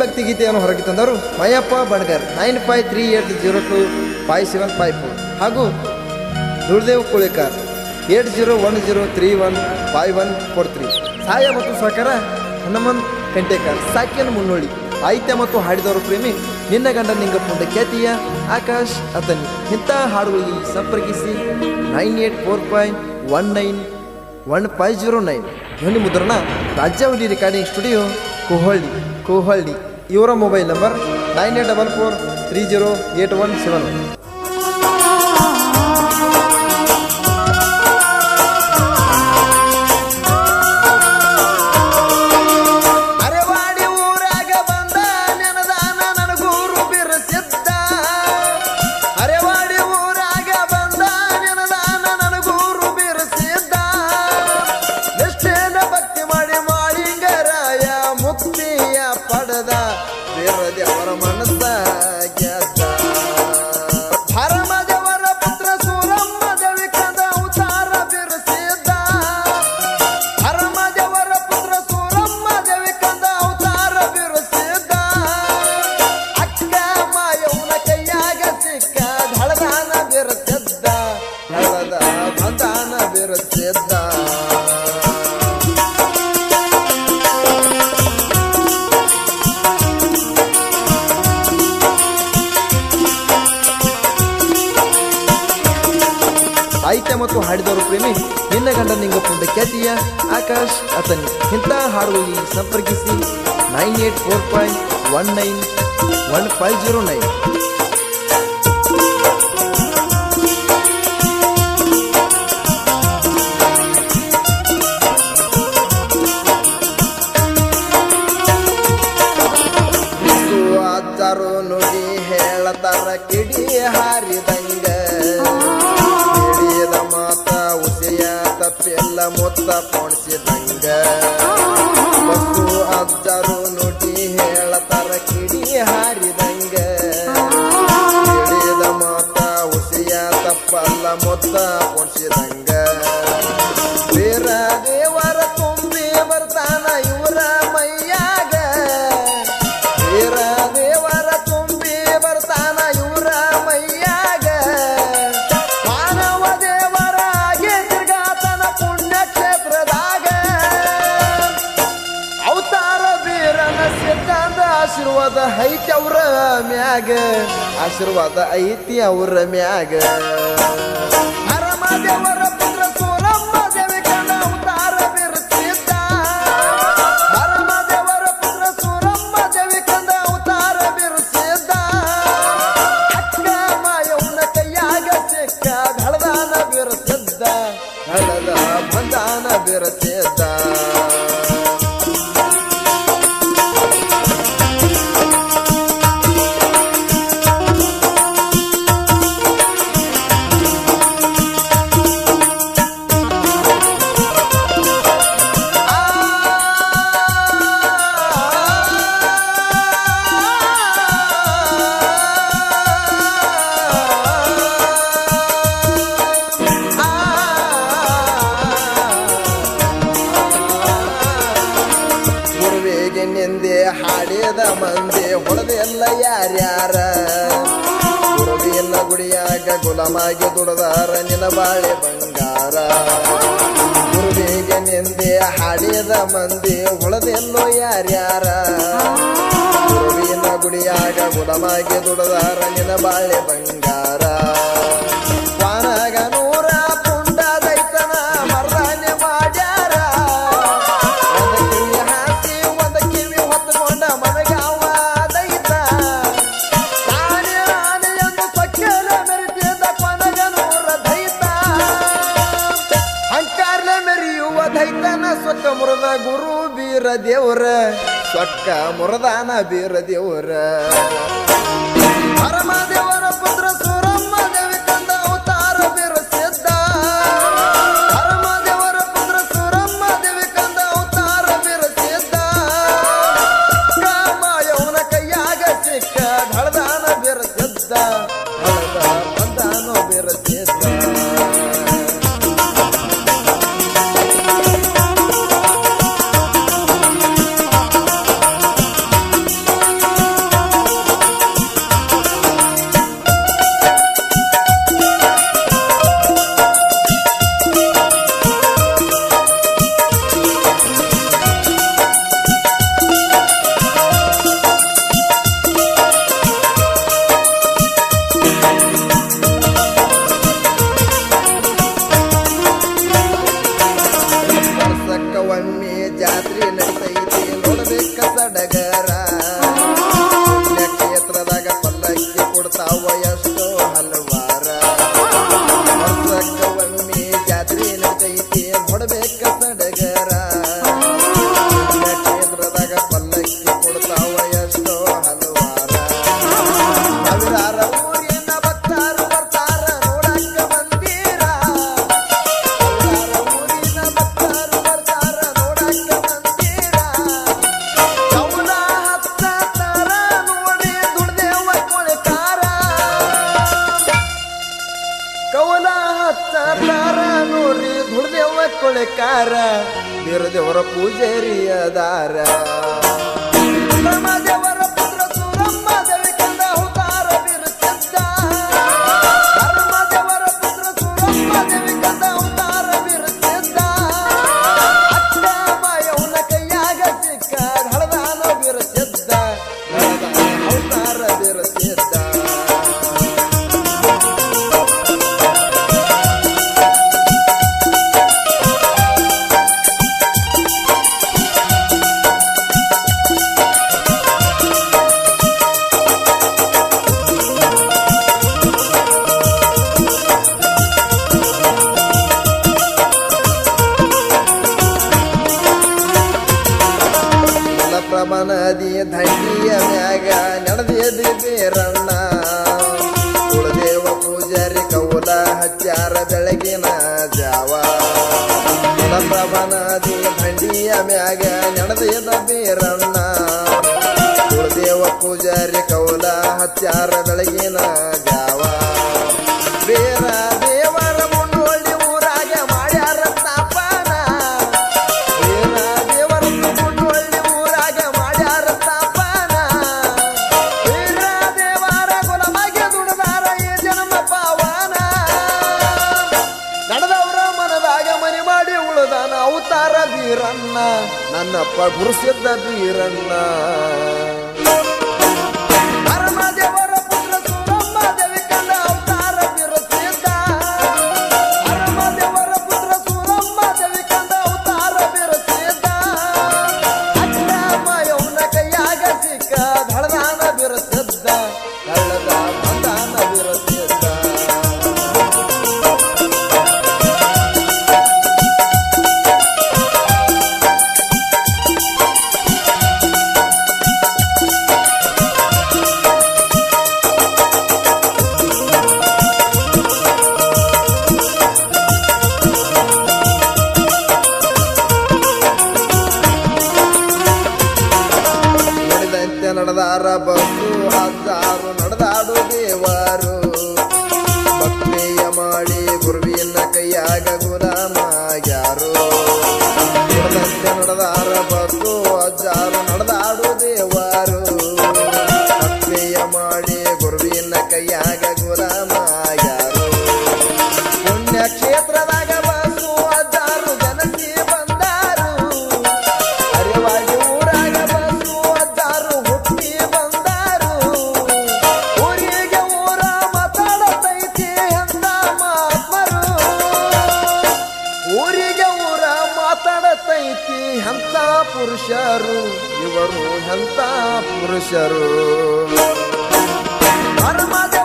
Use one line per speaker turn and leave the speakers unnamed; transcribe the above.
ಭಕ್ತಿ ಗೀತೆಯನ್ನು ಹೊರಗೆ ತಂದರು Mayappa Banagar nine five three eight zero two five seven five four. ಹಾಗೂ Durdev Kulikar eight zero one zero three one five one four three. ಸಹಾಯ ಮತ್ತು ಸಹಕಾರ ಹನುಮನ್ ಕಂಟೇಕರ್ ಸಾಕಿಯನ್ನು ಮುನ್ನೋಳಿ ಸಾಹಿತ್ಯ ಮತ್ತು ಹಾಡಿದವರು ಪ್ರೇಮಿ ನಿನ್ನ ಗಂಡ ನಿಂಗ ಪುಂಡ ಖ್ಯಾತಿಯ ಆಕಾಶ್ ಅತನಿ. ಇಂಥ ಹಾಡುಗಳಿಗೆ ಸಂಪರ್ಕಿಸಿ nine eight four five one nine one five zero nine. ಧ್ವನಿ ಮುದ್ರಣ ರಾಜ್ಯಾವಳಿ ರೆಕಾರ್ಡಿಂಗ್ ಸ್ಟುಡಿಯೋ ಕೋಹಳ್ಳಿ ಕೋಹಳ್ಳಿ. ಇವರ mobile number nine eight double four three zero eight one seven. ಬಂದಾನ ಸಾಹಿತ್ಯ ಮತ್ತು ಹಾಡಿದವರು ಪ್ರೇಮಿ, ನಿನ್ನ ಗಂಡ ನಿಂಗಪ್ಪಂದ ಖ್ಯಾತಿಯ ಆಕಾಶ್ ಅತನಿ. ಇಂಥ ಹಾಡುಗಳಿಗೆ ಸಂಪರ್ಕಿಸಿ nine eight four five one nine one five zero nine. ಅಜ್ಜರು ನುಡಿ ಹೇಳತಾರ, ಕಿಡಿ ಹಾರಿದಂಗ. ಹಿಡಿಯದ ಮಾತ ಉಸಿಯ ತಪ್ಪೆಲ್ಲ, ಮುತ್ತ ಪೋಣಿಸಿದಂಗ. ಮತ್ತು ಅಜ್ಜರು ನುಡಿ ಹೇಳತಾರ, ಕಿಡಿ ಹಾರಿದಂಗ. ಹಿಡಿಯದ ಮಾತ ಉಸಿಯ ತಪ್ಪಲ್ಲ, ಮುತ್ತ ಪೋಣಿಸಿದಂಗ. ಮ್ಯಾಗ ಆಶೀರ್ವಾದ ಐತಿ ಅವ್ರ ಮ್ಯಾಗ. ಗುಲಾಮಾಗಿ ದುಡದಾರ ನಿನ ಬಾಳೆ ಬಂಗಾರ. ಗುರುವಿಗೆ ನಿಂದೆ ಹಾಡಿದ ಮಂದಿ ಹೊಳದೆಲ್ಲೋ ಯಾರ್ಯಾರ. ಗುರುವಿನ ಗುಡಿಯಾಗ ಗುಡಮಾಗಿ ದುಡದಾರ ನಿನ ಬಾಳೆ ಬಂಗಾರ. ದೇವರ ಸೊಕ್ಕ ಮುರದಾನ ಬೀರ ದೇವರ. ಪರಮ ದೇವರ ಜಾತ್ರೆ ನಡೀತೈತಿ. ನೋಡಬೇಕ ಸಡಗರ. ಸತಾರ ನೋಡ್ರಿ ದುಡ್ದೇವ ಕೊಳೆಕಾರ ಬೀರದೇವರ ಪೂಜಾರಿ ಅದಾರ ಗುಡಿಯ ಮ್ಯಾಗ ನಡೆದಿದೆ ಬೀರಣ್ಣ. ಕುಲದೇವ ಪೂಜಾರಿ ಕೌಲ ಹತ್ಯಾರ ಬೆಳಗಿನ ಜಾವ. ಪ್ರಭನಾದಿ ಬಂಡಿಯ ಮ್ಯಾಗ ನಡೆದಿದ ಬೀರಣ್ಣ. ಕುಲದೇವ ಪೂಜಾರಿ ಕೌಲ ಹತ್ಯಾರ ಬೆಳಗಿನ ಮನದವ್ರ ಮನದಾಗ ಮನೆ ಮಾಡಿ ಉಳಿದಾನ ಅವತಾರ ಬೀರಣ್ಣ. ನನ್ನ ಗುರುಸಿದ್ದ ಬೀರಣ್ಣ. ಎಂಥ ಪುರುಷರು ಇವರು ಎಂಥ ಪುರುಷರು? ಧರ್ಮದ